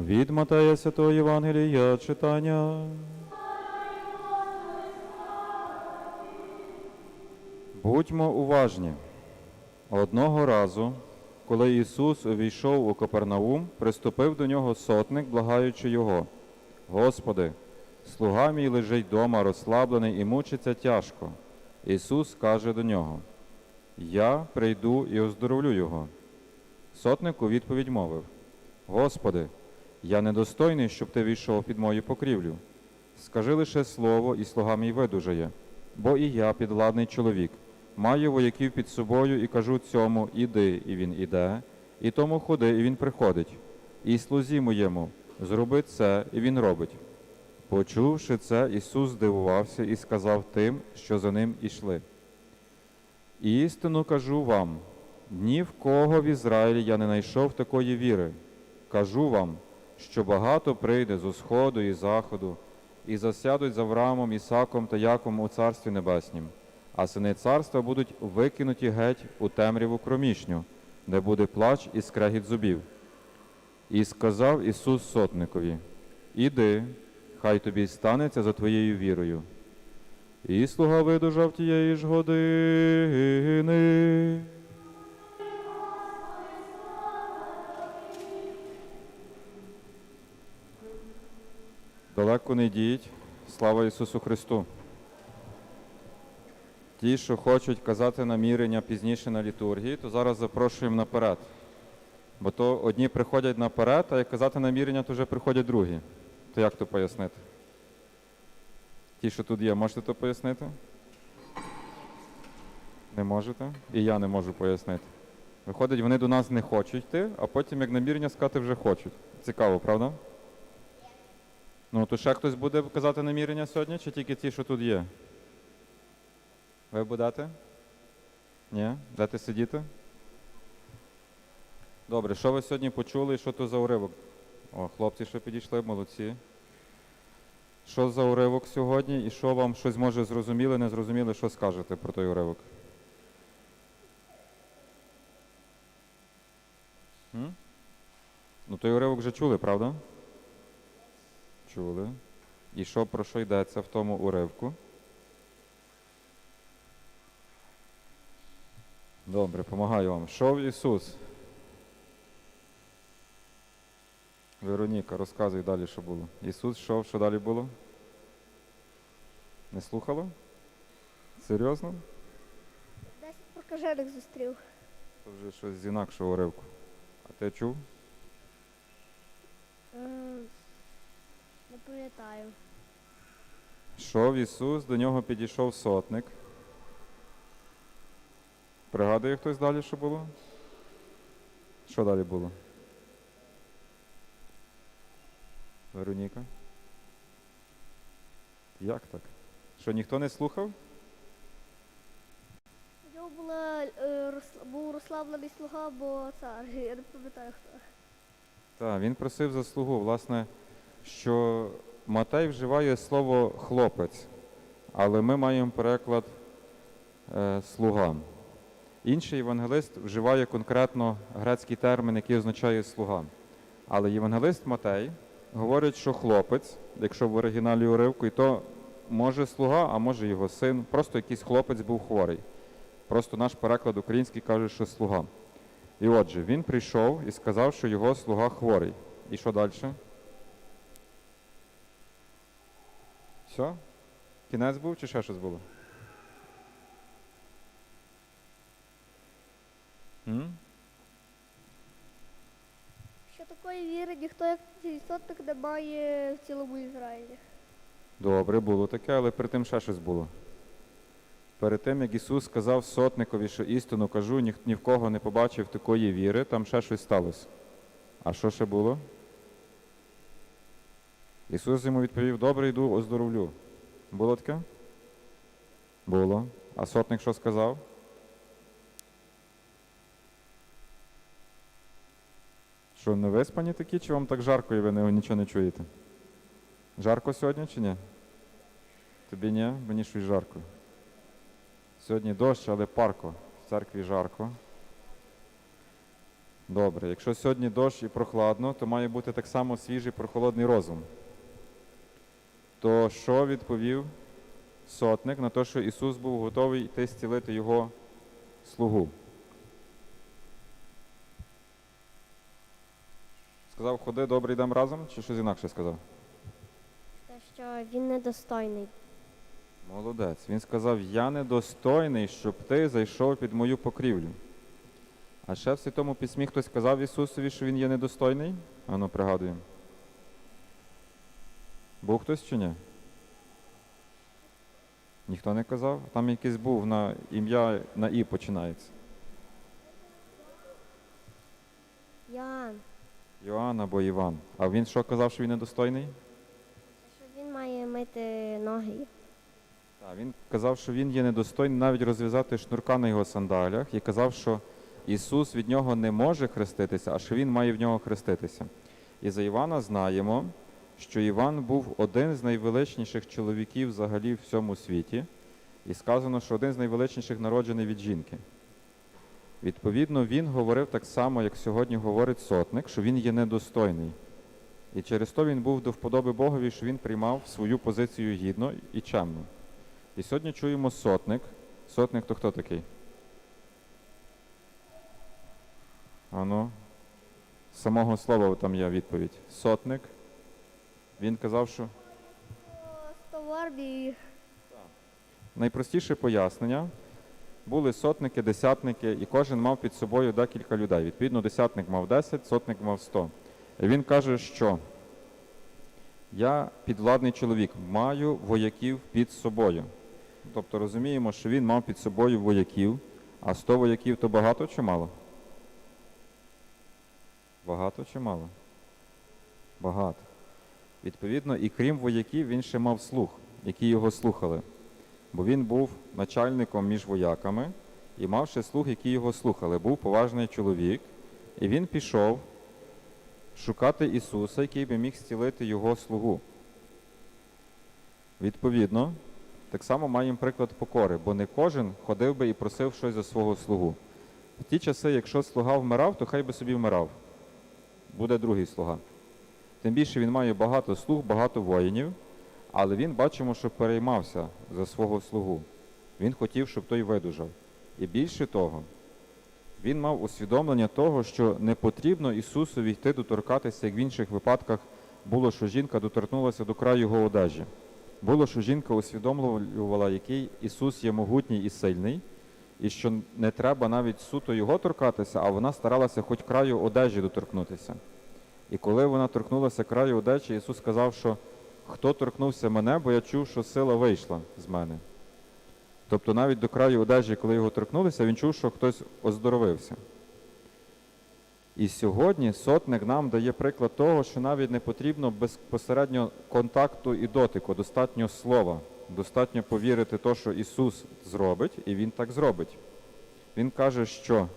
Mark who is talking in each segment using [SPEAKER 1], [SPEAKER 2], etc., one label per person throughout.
[SPEAKER 1] Від Матея Святого Євангелія читання. Будьмо уважні. Одного разу, коли Ісус увійшов у Капернаум, приступив до нього сотник, благаючи його. Господи, слуга мій лежить дома, розслаблений і мучиться тяжко. Ісус каже до нього: Я прийду і оздоровлю його. Сотник у відповідь мовив: Господи, я недостойний, щоб ти війшов під мою покрівлю. Скажи лише слово, і слуга мій видужає, бо і я підвладний чоловік. Маю вояків під собою і кажу цьому іди, і він іде, і тому ходи, і він приходить. І слузі моєму, зроби це, і він робить. Почувши це, Ісус здивувався і сказав тим, що за ним ішли. Істину кажу вам, ні в кого в Ізраїлі я не знайшов такої віри. Кажу вам, що багато прийде з усходу і заходу, і засядуть за Авраамом, Ісаком та Яком у Царстві Небеснім, а сини царства будуть викинуті геть у темряву кромішню, де буде плач і скрегіт зубів. І сказав Ісус сотникові: Іди, хай тобі станеться за твоєю вірою. І слуга видужав тієї ж години. Далеко не йдіть. Слава Ісусу Христу. Ті, що хочуть казати намірення пізніше на літургії, то зараз запрошуємо наперед. Бо то одні приходять наперед, а як казати намірення, то вже приходять другі. То як то пояснити? Ті, що тут є, можете то пояснити? Не можете? І я не можу пояснити. Виходить, вони до нас не хочуть йти, а потім, як намірення сказати, вже хочуть. Цікаво, правда? Ну, то ще хтось буде казати намірення сьогодні, чи тільки ті, що тут є? Ви будете? Ні? Дете сидіти? Добре, що ви сьогодні почули і що то за уривок? О, хлопці, що підійшли, молодці. Що за уривок сьогодні і що вам щось може зрозуміли, не зрозуміли, що скажете про той уривок? М? Ну, той уривок вже чули, правда? Чули. І що про що йдеться в тому уривку? Добре, помагаю вам. Шов Ісус. Вероніка, розказуй далі, що було. Ісус йшов, що далі було? Не слухало? Серйозно?
[SPEAKER 2] Десять прокажених зустрів.
[SPEAKER 1] Це вже щось з інакшого уривку. А ти чув?
[SPEAKER 2] Е, Не пам'ятаю.
[SPEAKER 1] Йшов Ісус, до нього підійшов сотник. Пригадує хтось далі, що було? Що далі було? Вероніка? Як так? Що ніхто не слухав?
[SPEAKER 2] У нього була, е, розс- був розслаблений слуга, бо цар. Я не пам'ятаю хто.
[SPEAKER 1] Так, він просив заслугу. Власне, що Матей вживає слово хлопець, але ми маємо переклад е, слуга. Інший євангелист вживає конкретно грецький термін, який означає слуга. Але євангелист Матей говорить, що хлопець, якщо в оригіналі уривку, і то може слуга, а може його син, просто якийсь хлопець був хворий. Просто наш переклад український каже, що слуга. І отже, він прийшов і сказав, що його слуга хворий. І що далі? Все? Кінець був чи ще щось було? М?
[SPEAKER 2] Що такої віри ніхто як сотник не має в цілому Ізраїлі.
[SPEAKER 1] Добре, було таке, але перед тим ще щось було. Перед тим, як Ісус сказав сотникові, що істину кажу, ні, ні в кого не побачив такої віри, там ще щось сталося. А що ще було? Ісус йому відповів: добре, йду, оздоровлю. Було таке? Було. А сотник що сказав? Що, не виспані такі, чи вам так жарко і ви нічого не чуєте? Жарко сьогодні чи ні? Тобі ні, мені щось жарко. Сьогодні дощ, але парко. В церкві жарко. Добре, якщо сьогодні дощ і прохладно, то має бути так само свіжий прохолодний розум. То що відповів сотник на те, що Ісус був готовий йти зцілити його слугу? Сказав, ходи, добре, йдемо разом, чи щось інакше сказав?
[SPEAKER 3] Те, що він недостойний.
[SPEAKER 1] Молодець. Він сказав: Я недостойний, щоб ти зайшов під мою покрівлю. А ще в Святому Письмі хтось сказав Ісусові, що Він є недостойний? Ану, пригадуємо. Був хтось чи ні? Ніхто не казав? Там якийсь був на ім'я на І починається.
[SPEAKER 3] Йоанн,
[SPEAKER 1] Йоанн або Іван. А він що казав, що він недостойний?
[SPEAKER 3] що він має мити ноги.
[SPEAKER 1] Так, він казав, що він є недостойний навіть розв'язати шнурка на його сандалях і казав, що Ісус від нього не може хреститися, а що Він має в нього хреститися. І за Івана знаємо, що Іван був один з найвеличніших чоловіків взагалі в всьому світі, і сказано, що один з найвеличніших народжений від жінки. Відповідно, він говорив так само, як сьогодні говорить сотник, що він є недостойний. І через то він був до вподоби Богові, що він приймав свою позицію гідно і чемно. І сьогодні чуємо сотник. Сотник то хто такий? Ану, з самого слова там є відповідь. Сотник. Він казав, що найпростіше пояснення. Були сотники, десятники, і кожен мав під собою декілька людей. Відповідно, десятник мав 10, сотник мав 100. І він каже, що я підвладний чоловік, маю вояків під собою. Тобто розуміємо, що він мав під собою вояків, а 100 вояків то багато чи мало? Багато чи мало? Багато. Відповідно, і крім вояків, він ще мав слух, які його слухали. Бо він був начальником між вояками і мав ще слуг, які його слухали. Був поважний чоловік, і він пішов шукати Ісуса, який би міг зцілити його слугу. Відповідно, так само маємо приклад покори, бо не кожен ходив би і просив щось за свого слугу. В ті часи, якщо слуга вмирав, то хай би собі вмирав. Буде другий слуга. Тим більше він має багато слуг, багато воїнів, але він бачимо, що переймався за свого слугу. Він хотів, щоб той видужав. І більше того, він мав усвідомлення того, що не потрібно Ісусові йти доторкатися, як в інших випадках було, що жінка доторкнулася до краю його одежі. Було, що жінка усвідомлювала, який Ісус є могутній і сильний, і що не треба навіть суто його торкатися, а вона старалася хоч краю одежі доторкнутися. І коли вона торкнулася краю одежі, Ісус сказав, що хто торкнувся мене, бо я чув, що сила вийшла з мене. Тобто навіть до краю одежі, коли його торкнулися, він чув, що хтось оздоровився. І сьогодні сотник нам дає приклад того, що навіть не потрібно безпосередньо контакту і дотику, достатньо слова, достатньо повірити те, що Ісус зробить, і Він так зробить. Він каже, що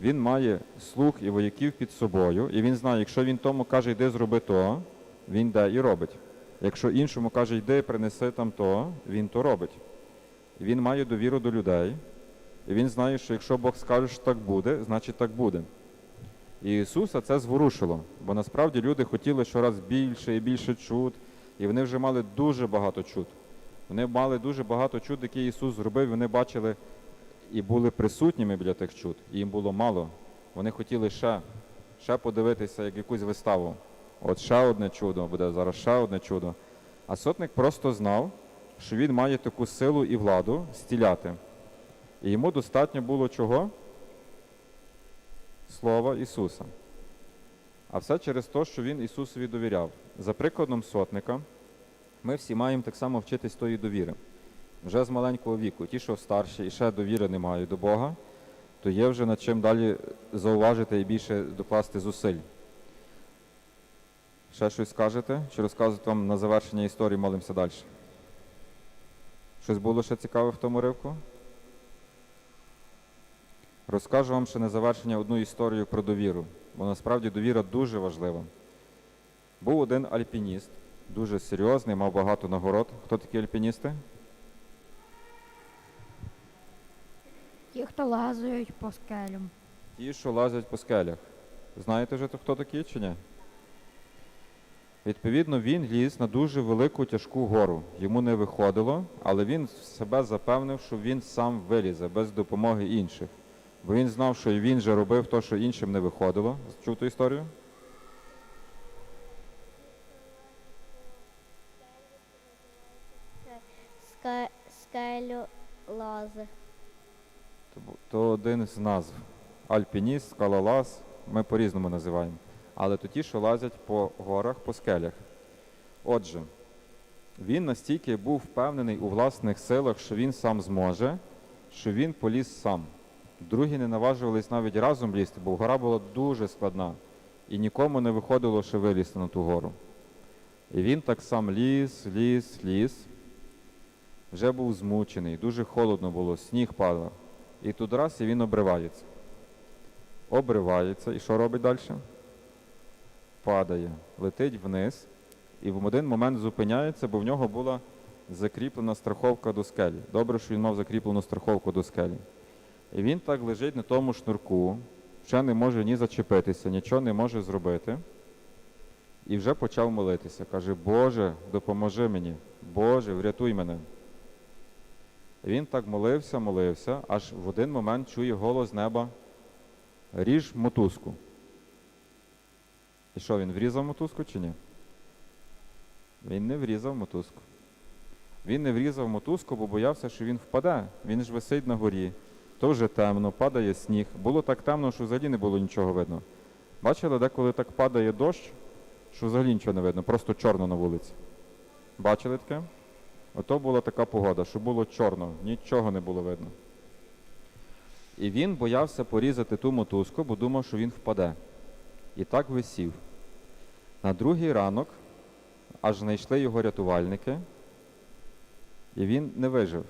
[SPEAKER 1] Він має слух і вояків під собою, і він знає, якщо він тому каже, йди зроби то, він йде і робить. Якщо іншому каже, йди, принеси там то, він то робить. Він має довіру до людей, і він знає, що якщо Бог скаже, що так буде, значить так буде. І Ісуса це зворушило, бо насправді люди хотіли щораз більше і більше чуд, і вони вже мали дуже багато чуд. Вони мали дуже багато чуд, які Ісус зробив, і вони бачили і були присутніми біля тих чуд, і їм було мало. Вони хотіли ще, ще подивитися як якусь виставу. От ще одне чудо буде, зараз ще одне чудо. А сотник просто знав, що він має таку силу і владу стіляти. І йому достатньо було чого? Слова Ісуса. А все через те, що він Ісусові довіряв. За прикладом сотника, ми всі маємо так само вчитись тої довіри. Вже з маленького віку. Ті, що старші і ще довіри не мають до Бога, то є вже над чим далі зауважити і більше докласти зусиль. Ще щось скажете? Чи розказувати вам на завершення історії молимося далі? Щось було ще цікаве в тому ривку? Розкажу вам ще на завершення одну історію про довіру, бо насправді довіра дуже важлива. Був один альпініст, дуже серйозний, мав багато нагород. Хто такі альпіністи?
[SPEAKER 4] Ті, хто лазають по скелям.
[SPEAKER 1] Ті, що лазять по скелях. Знаєте вже, хто такі чи ні? Відповідно, він ліз на дуже велику тяжку гору. Йому не виходило, але він себе запевнив, що він сам вилізе без допомоги інших. Бо він знав, що він же робив те, що іншим не виходило. Чув ту історію? То один з назв. Альпініст, скалолаз, ми по-різному називаємо. Але то ті, що лазять по горах, по скелях. Отже, він настільки був впевнений у власних силах, що він сам зможе, що він поліз сам. Другі не наважувались навіть разом лізти, бо гора була дуже складна, і нікому не виходило ще вилізти на ту гору. І він так сам ліз, ліз, ліз. Вже був змучений, дуже холодно було, сніг падав. І тут раз і він обривається. Обривається. І що робить далі? Падає, летить вниз і в один момент зупиняється, бо в нього була закріплена страховка до скелі. Добре, що він мав закріплену страховку до скелі. І він так лежить на тому шнурку, ще не може ні зачепитися, нічого не може зробити. І вже почав молитися. Каже, Боже, допоможи мені, Боже, врятуй мене. Він так молився, молився, аж в один момент чує голос неба ріж мотузку. І що, він врізав мотузку чи ні? Він не врізав мотузку. Він не врізав мотузку, бо боявся, що він впаде. Він ж висить на горі. То вже темно, падає сніг. Було так темно, що взагалі не було нічого видно. Бачили, деколи так падає дощ, що взагалі нічого не видно, просто чорно на вулиці. Бачили таке? Ото була така погода, що було чорно, нічого не було видно. І він боявся порізати ту мотузку, бо думав, що він впаде. І так висів. На другий ранок аж знайшли його рятувальники, і він не вижив.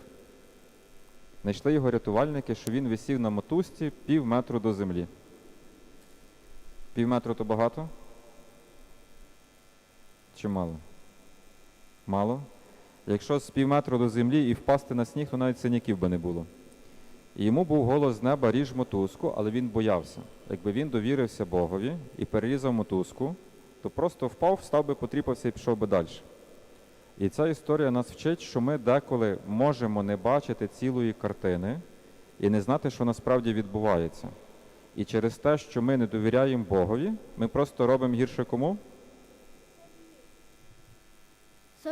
[SPEAKER 1] Знайшли його рятувальники, що він висів на мотузці пів метру до землі. Пів метру то багато? Чи мало? Мало? Якщо з пів метру до землі і впасти на сніг, то навіть синяків би не було. І йому був голос з неба ріж мотузку, але він боявся. Якби він довірився Богові і перерізав мотузку, то просто впав, встав би, потріпався і пішов би далі. І ця історія нас вчить, що ми деколи можемо не бачити цілої картини і не знати, що насправді відбувається. І через те, що ми не довіряємо Богові, ми просто робимо гірше кому?